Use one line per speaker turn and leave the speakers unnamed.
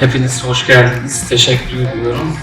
Hepiniz hoş geldiniz. Teşekkür ediyorum.